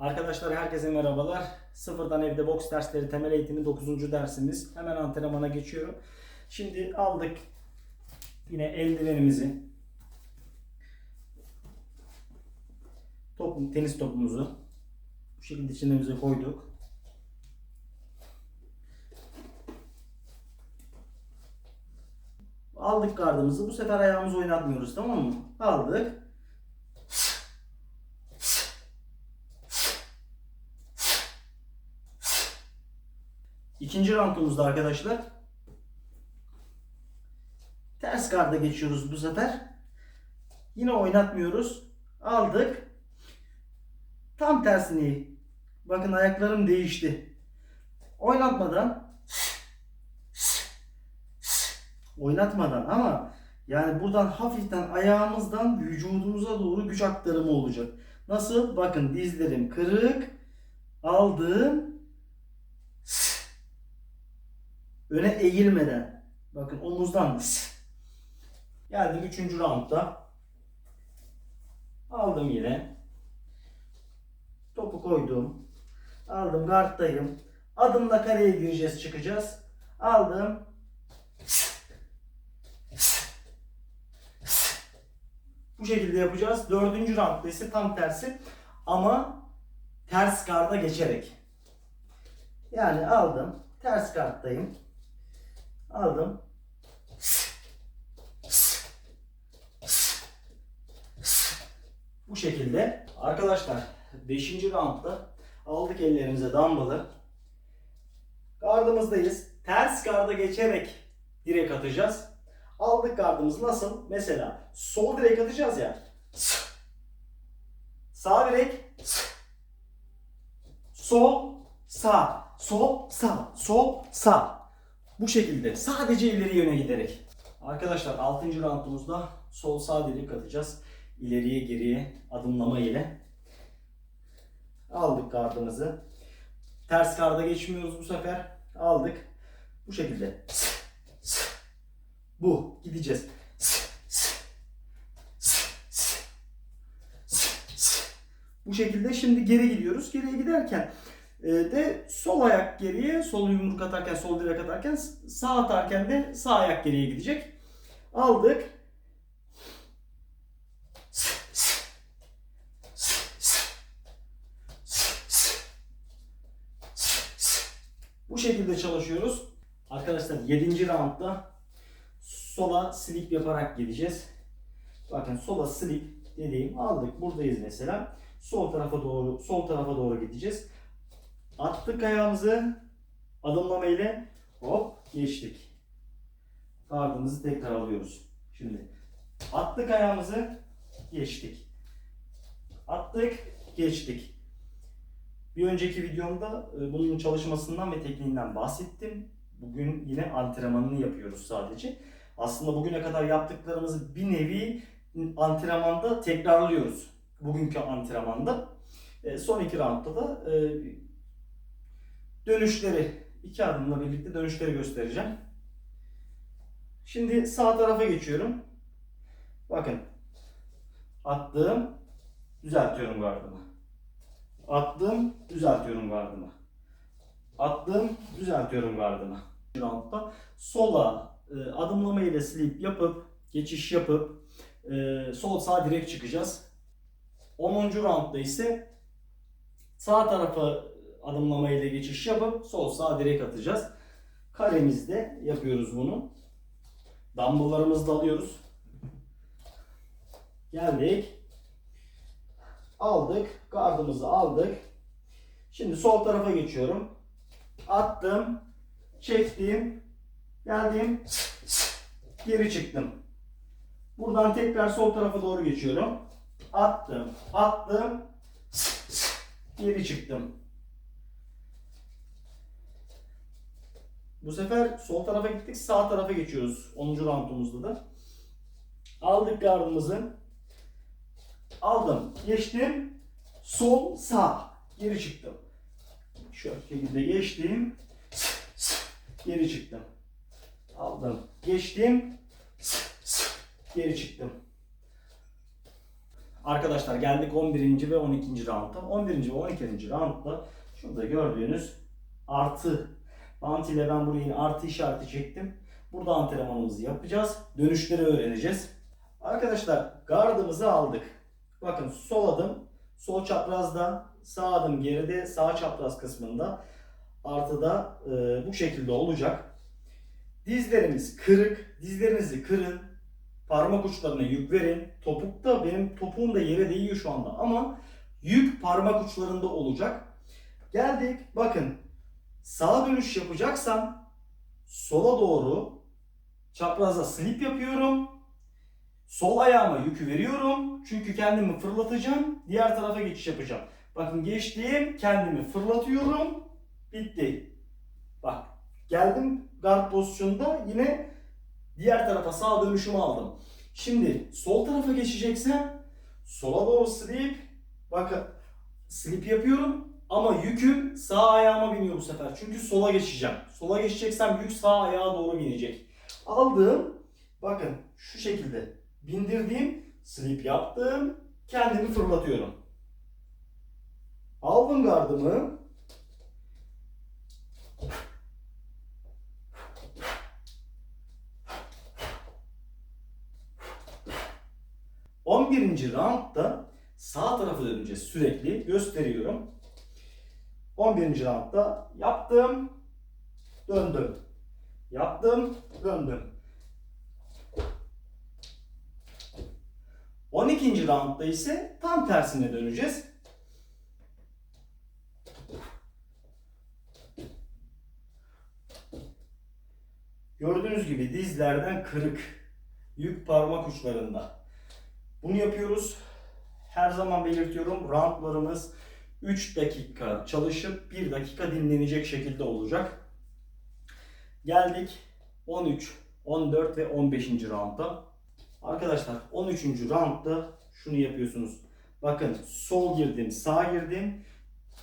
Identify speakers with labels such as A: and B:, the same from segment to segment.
A: Arkadaşlar herkese merhabalar. Sıfırdan evde boks dersleri temel eğitimi 9. dersimiz. Hemen antrenmana geçiyorum. Şimdi aldık yine eldivenimizi. Top, tenis topumuzu bu şekilde içine koyduk. Aldık gardımızı. Bu sefer ayağımızı oynatmıyoruz tamam mı? Aldık. İkinci roundumuzda arkadaşlar ters garda geçiyoruz bu sefer. Yine oynatmıyoruz. Aldık. Tam tersini. Bakın ayaklarım değişti. Oynatmadan oynatmadan ama yani buradan hafiften ayağımızdan vücudumuza doğru güç aktarımı olacak. Nasıl? Bakın dizlerim kırık. Aldım. Öne eğilmeden. Bakın omuzdan. Geldim 3. roundda. Aldım yine. Topu koydum. Aldım guard'dayım. Adımla kareye gireceğiz çıkacağız. Aldım. Bu şekilde yapacağız. Dördüncü roundda ise tam tersi. Ama ters garda geçerek. Yani aldım. Ters garddayım. Aldım. Bu şekilde. Arkadaşlar 5. roundda aldık ellerimize dumbbell'ı. Gardımızdayız. Ters garda geçerek direk atacağız. Aldık gardımız nasıl? Mesela sol direk atacağız ya. Sağ direk. Sol, sağ, sol, sağ, sol, sağ. Bu şekilde sadece ileri yöne giderek. Arkadaşlar 6. roundumuzda sol sağ direk atacağız. İleriye geriye adımlama ile. Aldık gardımızı. Ters garda geçmiyoruz bu sefer. Aldık. Bu şekilde. Bu. Gideceğiz. Bu şekilde şimdi geri gidiyoruz. Geriye giderken de sol ayak geriye, sol yumruk atarken, sol direk atarken, sağ atarken de sağ ayak geriye gidecek. Aldık. Bu şekilde çalışıyoruz. Arkadaşlar 7. roundda sola slip yaparak gideceğiz. Bakın sola slip dediğim aldık. Buradayız mesela. Sol tarafa doğru sol tarafa doğru gideceğiz. Attık ayağımızı adımlama ile hop geçtik. Gardımızı tekrar alıyoruz. Şimdi attık ayağımızı geçtik. Attık geçtik. Bir önceki videomda e, bunun çalışmasından ve tekniğinden bahsettim. Bugün yine antrenmanını yapıyoruz sadece. Aslında bugüne kadar yaptıklarımızı bir nevi antrenmanda tekrarlıyoruz. Bugünkü antrenmanda. E, son iki roundda da e, dönüşleri, iki adımla birlikte dönüşleri göstereceğim. Şimdi sağ tarafa geçiyorum. Bakın. Attım. Düzeltiyorum gardımı. Attım. Düzeltiyorum gardımı. Attım. Düzeltiyorum gardımı. Roundda sola e, adımlama ile slip yapıp geçiş yapıp e, sol sağ direkt çıkacağız. 10. roundda ise sağ tarafa adımlama geçiş yapıp sol sağ direkt atacağız. Karemizde yapıyoruz bunu. Dumbbell'larımızı da alıyoruz. Geldik. Aldık. Gardımızı aldık. Şimdi sol tarafa geçiyorum. Attım. Çektim. Geldim. Geri çıktım. Buradan tekrar sol tarafa doğru geçiyorum. Attım. Attım. Geri çıktım. Bu sefer sol tarafa gittik. Sağ tarafa geçiyoruz. 10. roundumuzda da. Aldık gardımızı. Aldım. Geçtim. Sol sağ. Geri çıktım. Şu şekilde geçtim. Geri çıktım. Aldım. Geçtim. Geri çıktım. Arkadaşlar geldik 11. ve 12. rounda. 11. ve 12. roundda şurada gördüğünüz artı bant ile ben buraya artı işareti çektim. Burada antrenmanımızı yapacağız. Dönüşleri öğreneceğiz. Arkadaşlar gardımızı aldık. Bakın sol adım sol çaprazda, sağ adım geride, sağ çapraz kısmında artıda e, bu şekilde olacak. Dizlerimiz kırık. Dizlerinizi kırın. Parmak uçlarına yük verin. Topukta benim topuğum da yere değiyor şu anda ama yük parmak uçlarında olacak. Geldik. Bakın sağa dönüş yapacaksam sola doğru çapraza slip yapıyorum. Sol ayağıma yükü veriyorum. Çünkü kendimi fırlatacağım. Diğer tarafa geçiş yapacağım. Bakın geçtim. Kendimi fırlatıyorum. Bitti. Bak geldim guard pozisyonda yine diğer tarafa sağ dönüşümü aldım. Şimdi sol tarafa geçeceksem sola doğru slip bakın slip yapıyorum ama yüküm sağ ayağıma biniyor bu sefer. Çünkü sola geçeceğim. Sola geçeceksem yük sağ ayağa doğru binecek. Aldığım bakın şu şekilde bindirdiğim slip yaptım. Kendimi fırlatıyorum. Aldım gardımı. On birinci roundda sağ tarafa döneceğiz sürekli. Gösteriyorum. 11. roundda yaptım, döndüm. Yaptım, döndüm. 12. roundda ise tam tersine döneceğiz. Gördüğünüz gibi dizlerden kırık. Yük parmak uçlarında. Bunu yapıyoruz. Her zaman belirtiyorum. Roundlarımız 3 dakika çalışıp 1 dakika dinlenecek şekilde olacak. Geldik 13, 14 ve 15. rounda. Arkadaşlar 13. roundda şunu yapıyorsunuz. Bakın sol girdim, sağ girdim,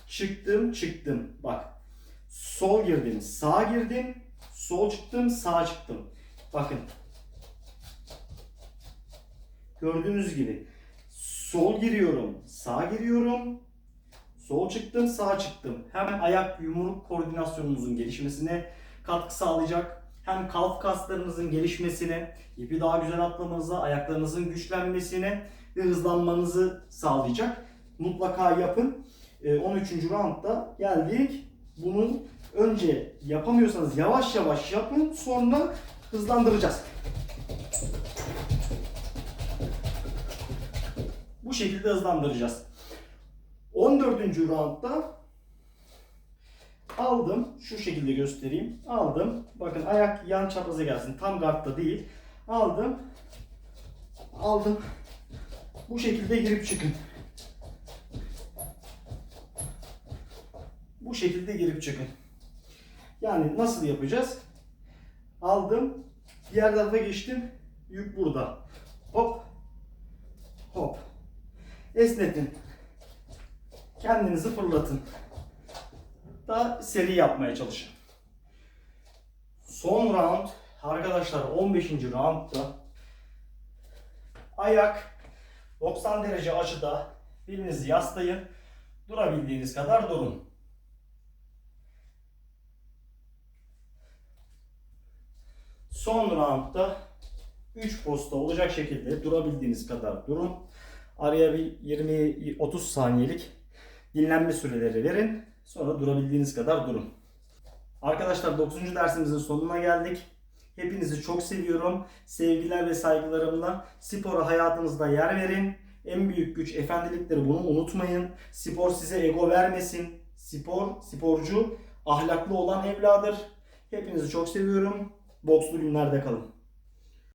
A: çıktım, çıktım. Bak sol girdim, sağ girdim, sol çıktım, sağ çıktım. Bakın gördüğünüz gibi sol giriyorum, sağ giriyorum, sol çıktım, sağ çıktım. Hem ayak yumruk koordinasyonunuzun gelişmesine katkı sağlayacak hem kalf kaslarınızın gelişmesine, ipi daha güzel atlamanıza, ayaklarınızın güçlenmesine ve hızlanmanızı sağlayacak. Mutlaka yapın. Ee, 13. roundda geldik. Bunun önce yapamıyorsanız yavaş yavaş yapın. Sonra hızlandıracağız. Bu şekilde hızlandıracağız. 14. roundda Aldım. Şu şekilde göstereyim. Aldım. Bakın ayak yan çapraza gelsin. Tam gardta değil. Aldım. Aldım. Bu şekilde girip çıkın. Bu şekilde girip çıkın. Yani nasıl yapacağız? Aldım. Diğer tarafa geçtim. Yük burada. Hop. Hop. Esnetin. Kendinizi fırlatın daha seri yapmaya çalışın. Son round arkadaşlar 15. roundda ayak 90 derece açıda belinizi yaslayın. Durabildiğiniz kadar durun. Son roundda 3 posta olacak şekilde durabildiğiniz kadar durun. Araya bir 20-30 saniyelik dinlenme süreleri verin. Sonra durabildiğiniz kadar durun. Arkadaşlar 9. dersimizin sonuna geldik. Hepinizi çok seviyorum. Sevgiler ve saygılarımla spora hayatınızda yer verin. En büyük güç efendilikleri bunu unutmayın. Spor size ego vermesin. Spor, sporcu ahlaklı olan evladır. Hepinizi çok seviyorum. Bokslu günlerde kalın.